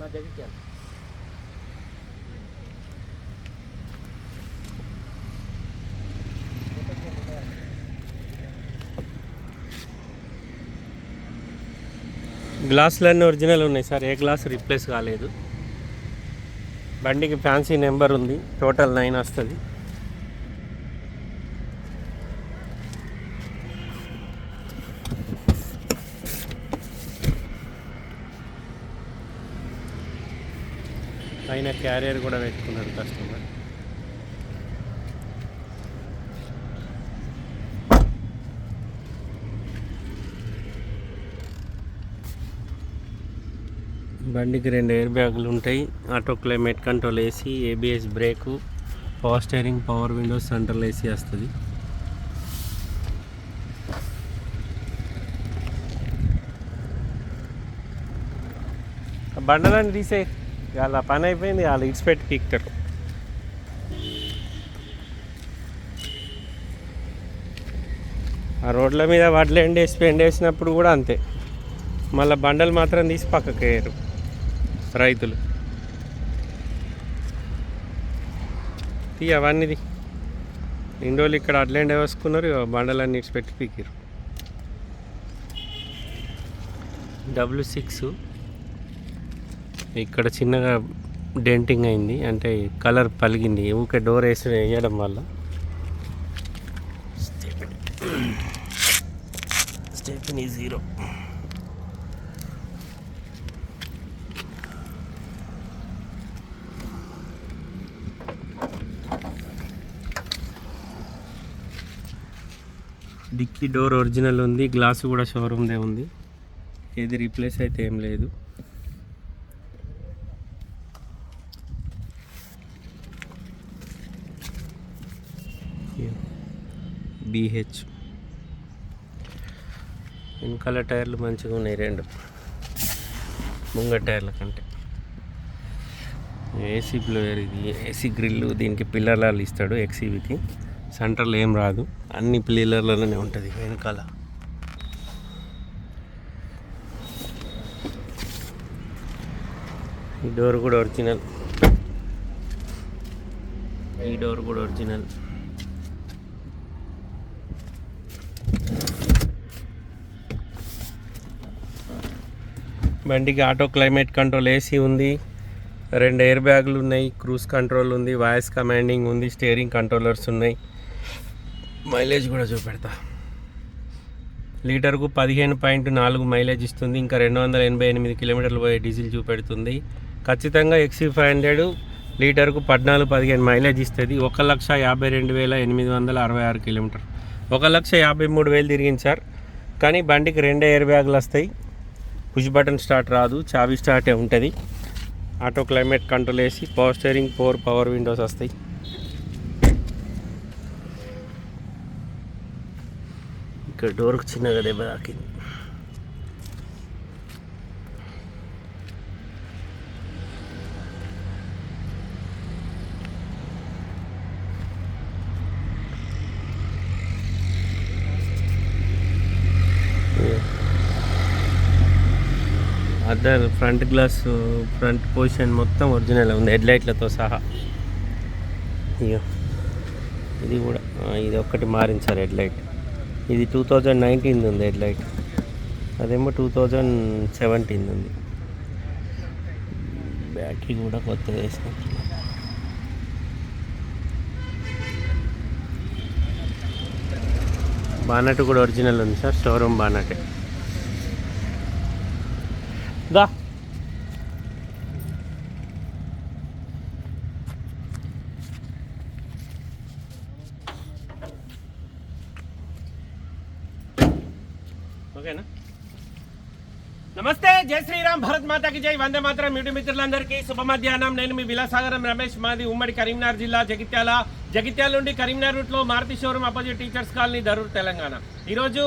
మా జగిత్యాల గ్లాసులన్నీ ఒరిజినల్ ఉన్నాయి సార్. ఏ గ్లాస్ రీప్లేస్ కాలేదు. బండికి ఫ్యాన్సీ నెంబర్ ఉంది. టోటల్ నైన్ వస్తుంది. పైన క్యారియర్ కూడా పెట్టుకున్నాడు కస్టమర్. బండికి రెండు ఎయిర్ బ్యాగులు ఉంటాయి. Auto climate control AC ABS brake power steering power windows central AC వస్తుంది. బండలని తీసే వాళ్ళ పని అయిపోయింది వాళ్ళు ఇడిచిపెట్టి పీక్తారు. ఆ రోడ్ల మీద వడ్లు ఎండేసి ఎండేసినప్పుడు కూడా అంతే. మళ్ళీ బండలు మాత్రం తీసి పక్కకేయరు రైతులు. తీ అవన్నీది ఇండోలు ఇక్కడ అడ్లెండ్ వేసుకున్నారు బండలన్నీ ఇడిచి పెట్టి పీకిరు డబ్ల్యూ సిక్స్ ఇక్కడ చిన్నగా డెంటింగ్ అయింది. అంటే కలర్ పలిగింది. ఊకే డోర్ వేసి వేయడం వల్ల. Stepney zero. Dicky door original ఉంది. గ్లాస్ కూడా షోరూమ్దే ఉంది. ఏది రీప్లేస్ అయితే ఏం లేదు. బీహెచ్ వెనకాల టైర్లు మంచిగా ఉన్నాయి రెండు. ముంగ టైర్ల కంటే. ఏసీ బ్లోయర్ ఇది ఏసీ గ్రిల్ దీనికి పిల్లర్లు ఇస్తాడు ఎక్సీవికి సెంటర్లో ఏం రాదు. అన్ని పిల్లర్లలోనే ఉంటుంది వెనకాల. ఈ డోర్ కూడా ఒరిజినల్. ఈ డోర్ కూడా ఒరిజినల్. బండికి ఆటో క్లైమేట్ కంట్రోల్ ఏసీ ఉంది రెండు ఎయిర్ బ్యాగులు ఉన్నాయి క్రూజ్ కంట్రోల్ ఉంది వాయిస్ కమాండింగ్ ఉంది స్టీరింగ్ కంట్రోలర్స్ ఉన్నాయి. మైలేజ్ కూడా చూపెడతా. లీటర్కు పదిహేను పాయింట్ నాలుగు మైలేజ్ ఇస్తుంది ఇంకా రెండు వందల ఎనభై ఎనిమిది కిలోమీటర్లు పోయే డీజిల్ చూపెడుతుంది. ఖచ్చితంగా ఎక్సీ ఫైవ్ హండ్రెడ్ లీటర్కు పద్నాలుగు పదిహేను మైలేజ్ ఇస్తుంది ఒక లక్ష యాభై రెండు వేల ఎనిమిది వందల అరవై ఆరు కిలోమీటర్. ఒక లక్ష యాభై మూడు వేలు తిరిగింది సార్ కానీ బండికి రెండు ఎయిర్ బ్యాగులు వస్తాయి. పుష్ బటన్ స్టార్ట్ రాదు చావి స్టార్టే ఉంటుంది. ఆటో క్లైమేట్ కంట్రోల్ వేసి power steering four power windows వస్తాయి. ఇక్కడ డోర్కి చిన్నగా దెబ్బ తాకింది. అద్దర్ ఫ్రంట్ గ్లాస్ ఫ్రంట్ పొజిషన్ మొత్తం ఒరిజినల్ ఉంది. హెడ్ లైట్లతో సహా. ఇగో ఇది కూడా ఇది ఒక్కటి మారించారు హెడ్ లైట్. ఇది టూ థౌజండ్ నైన్టీన్ ఉంది హెడ్ లైట్. అదేమో టూ థౌజండ్ సెవెంటీన్ ఉంది. బ్యాటరీ కూడా కొత్తగా వేసినట్టు బానట్ కూడా ఒరిజినల్ ఉంది సార్. షోరూమ్ బానటే. దా. ఓకేనా? నమస్తే జై శ్రీరామ్ భరత్ మాతాకి జై. వందే మాత్రం మీటి మిత్రులందరికీ శుభ మధ్యాహ్నం. నేను మీ విలాసాగరం రమేష్ మాది ఉమ్మడి కరీంనగర్ జిల్లా జగిత్యాల. జగిత్యాల నుండి కరీంనగర్ రూట్లో Maruti showroom opposite teachers colony Darur Telangana. ఈరోజు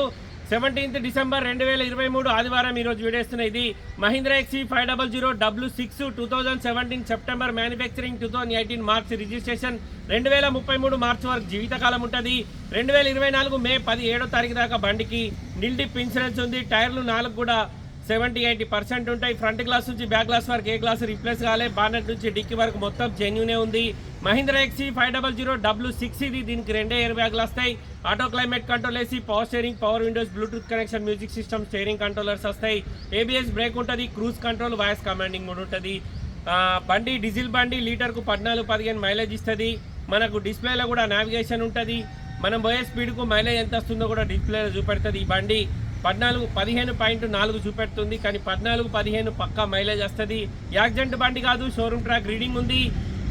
సెవెంటీన్త్ డిసెంబర్ రెండు వేల ఇరవై మూడు ఆదివారం ఈరోజు వీడేస్తున్న ఇది Mahindra XUV five double zero W six two thousand seventeen September manufacturing two thousand eighteen March registration రెండు వేల ముప్పై మూడు మార్చ్ వరకు జీవితకాలం ఉంటుంది. రెండు వేల ఇరవై నాలుగు మే పది ఏడో తారీఖు దాకా బండికి నిల్డిప్ ఇన్సూరెన్స్ ఉంది. టైర్లు నాలుగు కూడా సెవెంటీ ఎయిటీ పర్సెంట్ ఉంటాయి. ఫ్రంట్ గ్లాస్ నుంచి బ్యాక్ గ్లాస్ వరకు ఏ గ్లాస్ రిప్లేస్ కాలే. బానెట్ నుంచి డిక్కి వరకు మొత్తం జెన్యునే ఉంది. Mahindra XUV five double zero W six ఇది. దీనికి రెండే ఎయిర్ బ్యాగ్లు వస్తాయి. ఆటో క్లైమేట్ కంట్రోల్ వేసి power steering power windows bluetooth connection music system steering controllers వస్తాయి. ఏబిఎస్ బ్రేక్ ఉంటుంది. క్రూజ్ కంట్రోల్ వాయిస్ కమాండింగ్ కూడా ఉంటుంది. బండి డీజిల్ బండి లీటర్కు పద్నాలుగు పదిహేను మైలేజ్ ఇస్తుంది. మనకు డిస్ప్లేలో కూడా నావిగేషన్ ఉంటుంది. మనం పోయే స్పీడ్కు మైలేజ్ ఎంత వస్తుందో కూడా డిస్ప్లేలో చూపెడుతుంది ఈ బండి. పద్నాలుగు పదిహేను పాయింట్ నాలుగు చూపెడుతుంది. కానీ పద్నాలుగు పదిహేను పక్కా మైలేజ్ వస్తుంది. యాక్సిడెంట్ బండి కాదు షోరూమ్ ట్రాక్ రీడింగ్ ఉంది.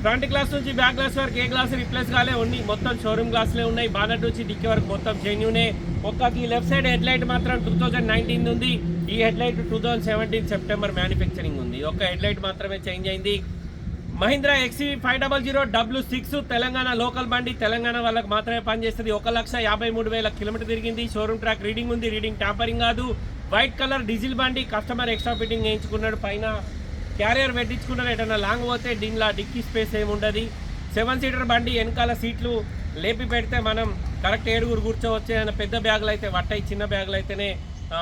ఫ్రంట్ గ్లాస్ నుంచి బ్యాక్ గ్లాస్ వరకు ఏ గ్లాస్ రిప్లేస్ కాలే ఉన్నాయి మొత్తం షోరూమ్ గ్లాస్లే ఉన్నాయి. బానట్ నుంచి డిక్కీ వరకు మొత్తం జెన్యూనే. ఒక్కకి లెఫ్ట్ సైడ్ హెడ్ లైట్ మాత్రం టూ థౌజండ్ నైన్టీన్ ఉంది. ఈ head light two thousand seventeen September manufacturing ఉంది. ఒక హెడ్ లైట్ మాత్రమే చేంజ్ అయింది. Mahindra XUV five double zero W six Telangana local బండి తెలంగాణ వాళ్ళకి మాత్రమే పనిచేస్తుంది. ఒక లక్ష యాభై మూడు వేల కిలోమీటర్ తిరిగింది. షోరూమ్ ట్రాక్ రీడింగ్ ఉంది. రీడింగ్ టాపరింగ్ కాదు. వైట్ కలర్ డీజిల్ బండి కస్టమర్ ఎక్స్ట్రా ఫిట్టింగ్ వేయించుకున్నాడు. పైన క్యారియర్ పెట్టించుకున్నాడు. ఎటన్నా లాంగ్ పోతే దీనిలో డిక్కీ స్పేస్ ఏమి ఉండదు. సెవెన్ సీటర్ బండి వెనకాల సీట్లు లేపి పెడితే మనం కరెక్ట్ ఏడుగురు కూర్చోవచ్చు. ఏమైనా పెద్ద బ్యాగులు అయితే పట్టాయి చిన్న బ్యాగులు అయితేనే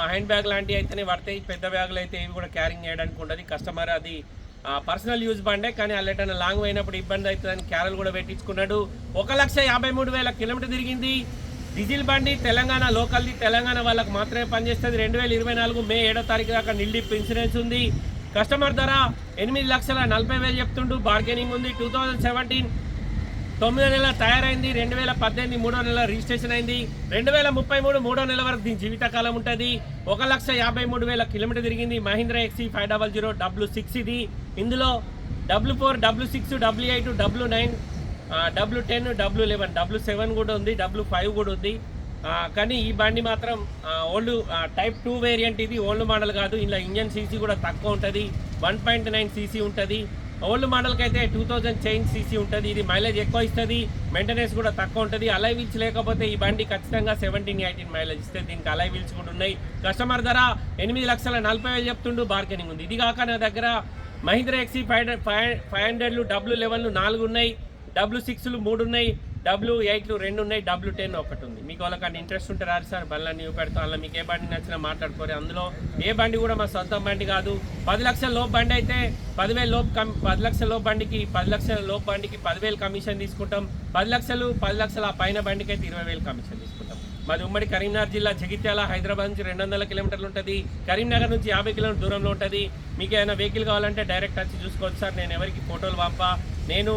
హ్యాండ్ బ్యాగ్ లాంటివి అయితేనే పడతాయి. పెద్ద బ్యాగులు అయితే ఇవి కూడా క్యారింగ్ చేయడానికి ఉండదు. కస్టమర్ అది పర్సనల్ యూజ్ బండే కానీ అల్లెటన్న లాంగ్ అయినప్పుడు ఇబ్బంది అవుతుందని క్యారల్ కూడా పెట్టించుకున్నాడు. ఒక లక్ష యాభై మూడు వేల కిలోమీటర్ తిరిగింది. డీజిల్ బండి తెలంగాణ లోకల్ది తెలంగాణ వాళ్ళకి మాత్రమే పనిచేస్తుంది. రెండు వేల ఇరవై నాలుగు మే ఏడో తారీఖు దాకా నిల్డిప్ ఇన్సూరెన్స్ ఉంది. కస్టమర్ ధర ఎనిమిది లక్షల నలభై వేలు చెప్తుండు. బార్గెనింగ్ ఉంది. టూ థౌజండ్ సెవెంటీన్ తొమ్మిదో నెల తయారైంది రెండు వేల పద్దెనిమిది మూడో నెల రిజిస్ట్రేషన్ అయింది. రెండు వేల ముప్పై మూడు మూడో నెల వరకు దీని జీవితకాలం ఉంటుంది. ఒక లక్ష యాభై మూడు వేల కిలోమీటర్ తిరిగింది. Mahindra XUV five double zero W six ఇది. ఇందులో W four W six W eight W nine W ten W eleven W seven కూడా ఉంది. డబ్ల్యూ ఫైవ్ కూడా ఉంది. కానీ ఈ బండి మాత్రం ఓల్డ్ టైప్ టూ వేరియంట్ ఇది. ఓల్డ్ మోడల్ కాదు. ఇందులో ఇంజన్ సీసీ కూడా తక్కువ ఉంటుంది. వన్ పాయింట్ నైన్ సీసీ ఉంటుంది. ఓల్డ్ మోడల్కి అయితే టూ థౌజండ్ చైన్ సీసీ ఉంటుంది ఇది మైలేజ్ ఎక్కువ ఇస్తుంది మెయింటెనెన్స్ కూడా తక్కువ ఉంటుంది. అలై వీల్స్ లేకపోతే ఈ బండి ఖచ్చితంగా సెవెంటీన్ ఎయిటీన్ మైలేజ్ ఇస్తే దీనికి అలై వీల్స్ కూడా ఉన్నాయి. కస్టమర్ ధర ఎనిమిది లక్షల నలభై వేలు చెప్తుండు బార్గెనింగ్ ఉంది. ఇది కాక నా దగ్గర Mahindra XUV five five five హండ్రెడ్లు W లెవెన్లు నాలుగు ఉన్నాయి డబ్ల్యూ సిక్స్లు మూడు ఉన్నాయి. డబ్ల్యూ ఎయిట్లు రెండు ఉన్నాయి డబ్ల్యూ టెన్ ఒకటి ఉంది. మీకు వాళ్ళకి ఇంట్రెస్ట్ ఉంటే రాదు సార్ బండ్లన్నీ చూపెడతాం అలా మీకు ఏ బండి నచ్చినా మాట్లాడుకోరు. అందులో ఏ బండి కూడా మా సొంత బండి కాదు. పది లక్షల లోపు బండి అయితే పదివేల లోపు కమ్ పది లక్షల లోపు బండికి పది లక్షల లోపు బండికి పదివేలు కమిషన్ తీసుకుంటాం. పది లక్షలు పది లక్షల ఆ పైన బండికి అయితే ఇరవై వేలు కమిషన్ తీసుకుంటాం. మాది ఉమ్మడి కరీంనగర్ జిల్లా జగిత్యాల హైదరాబాద్ నుంచి రెండు వందల కిలోమీటర్లు ఉంటుంది. కరీంనగర్ నుంచి యాభై కిలోమీటర్ దూరంలో ఉంటుంది. మీకు ఏదైనా వెహికల్ కావాలంటే డైరెక్ట్ వచ్చి చూసుకోవచ్చు సార్. నేను ఎవరికి ఫోటోలు పంప. నేను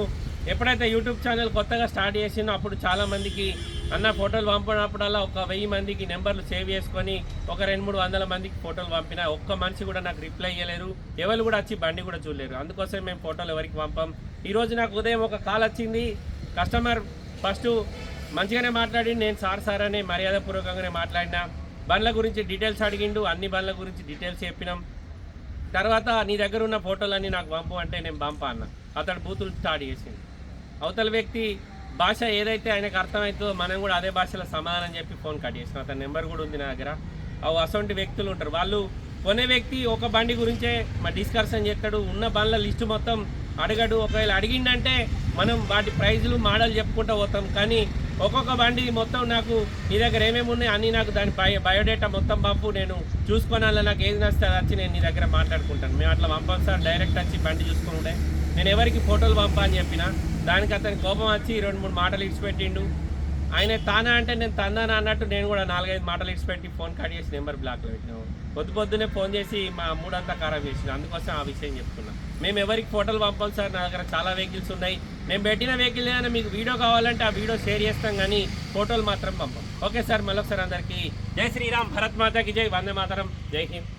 ఎప్పుడైతే యూట్యూబ్ ఛానల్ కొత్తగా స్టార్ట్ చేసినో అప్పుడు చాలా మందికి అన్న ఫోటోలు పంపినప్పుడల్లా ఒక వెయ్యి మందికి నెంబర్లు సేవ్ చేసుకొని ఒక రెండు మూడు వందల మందికి ఫోటోలు పంపిన ఒక్క మనిషి కూడా నాకు రిప్లై ఇవ్వలేరు ఎవరు కూడా వచ్చి బండి కూడా చూడలేరు. అందుకోసం మేము ఫోటోలు ఎవరికి పంపం. ఈరోజు నాకు ఉదయం ఒక కాల్ వచ్చింది. కస్టమర్ ఫస్ట్ మంచిగానే మాట్లాడి నేను సార్ సార్ అనే మర్యాదపూర్వకంగానే మాట్లాడినా. బండ్ల గురించి డీటెయిల్స్ అడిగిండు. అన్ని బండ్ల గురించి డీటెయిల్స్ చెప్పినాం. తర్వాత నీ దగ్గర ఉన్న ఫోటోలన్నీ నాకు పంపు అంటే నేను పంపా అన్న. అతడు బూతులు స్టార్ట్ చేసింది అవతల వ్యక్తి భాష ఏదైతే ఆయనకు అర్థమవుతుందో మనం కూడా అదే భాషలో సమాధానం చెప్పి ఫోన్ కట్ చేసిన అతని నెంబర్ కూడా ఉంది నా దగ్గర. అవి అసొంటి వ్యక్తులు ఉంటారు. వాళ్ళు కొనే వ్యక్తి ఒక బండి గురించే మా డిస్కషన్ చేస్తాడు. ఉన్న బండ్ల లిస్టు మొత్తం అడగడు. ఒకవేళ అడిగిండంటే మనం వాటి ప్రైజులు మోడల్ చెప్పుకుంటూ పోతాం. కానీ ఒక్కొక్క బండి మొత్తం నాకు నీ దగ్గర ఏమేమి ఉన్నాయి అన్నీ నాకు దాని బయో బయోడేటా మొత్తం పంపు. నేను చూసుకోనాల నాకు ఏది నచ్చితే వచ్చి నేను నీ దగ్గర మాట్లాడుకుంటాను. మేము అట్లా పంపాం సార్. డైరెక్ట్ వచ్చి బండి చూసుకుంటే నేను ఎవరికి ఫోటోలు పంపా అని చెప్పిన దానికి అతని కోపం వచ్చి రెండు మూడు మాటలు ఇడిచిపెట్టిండు. ఆయన తానా అంటే నేను తందానా అన్నట్టు నేను కూడా నాలుగైదు మాటలు ఇడిచిపెట్టి ఫోన్ కట్ చేసి నెంబర్ బ్లాక్లో పెట్టినాము పొద్దు పొద్దునే ఫోన్ చేసి మా మూడంతా ఖరాబ్ చేసిన అందుకోసం ఆ విషయం చెప్తున్నా. మేము ఎవరికి ఫోటోలు పంపాం సార్? నా దగ్గర చాలా వెహికల్స్ ఉన్నాయి. మేము పెట్టిన వెహికల్ ఏదైనా మీకు వీడియో కావాలంటే ఆ వీడియో షేర్ చేస్తాం కానీ ఫోటోలు మాత్రం పంపం. ఓకే సార్ మళ్ళొకసారి అందరికీ జై శ్రీరామ్ భరత్ మాతాకి జై వందే మాతరం జై హింద్.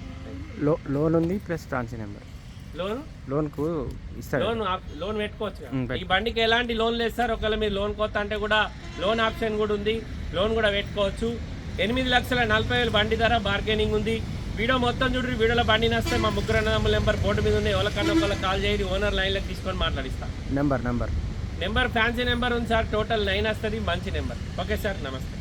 లో లోన్ ఉంది ప్లస్ ట్రాన్సీ నెంబర్. లోన్? లోన్కు ఇస్తాడు. లోన్ ఆప్- లోన్ పెట్టుకోవచ్చు ఈ. బండికి ఎలాంటి లోన్ లేదు సార్. ఒకవేళ మీరు లోన్ కొత్త అంటే కూడా లోన్ ఆప్షన్ కూడా ఉంది. లోన్ కూడా పెట్టుకోవచ్చు. ఎనిమిది లక్షల నలభై వేలు బండి ధర బార్గెనింగ్ ఉంది. వీడియో మొత్తం చూడండి. వీడియోలో బండి నస్తే మా ముగ్గురు అన్నదమ్ముల నెంబర్ బోర్డు మీద ఉంది ఎవరికన్నా ఒకళ్ళ కాల్ చేయరు ఓనర్ లైన్లోకి తీసుకొని మాట్లాడిస్తా. Number number. Number fancy number ఉంది సార్. టోటల్ నైన్ వస్తుంది. మంచి నెంబర్. Okay sir. నమస్తే.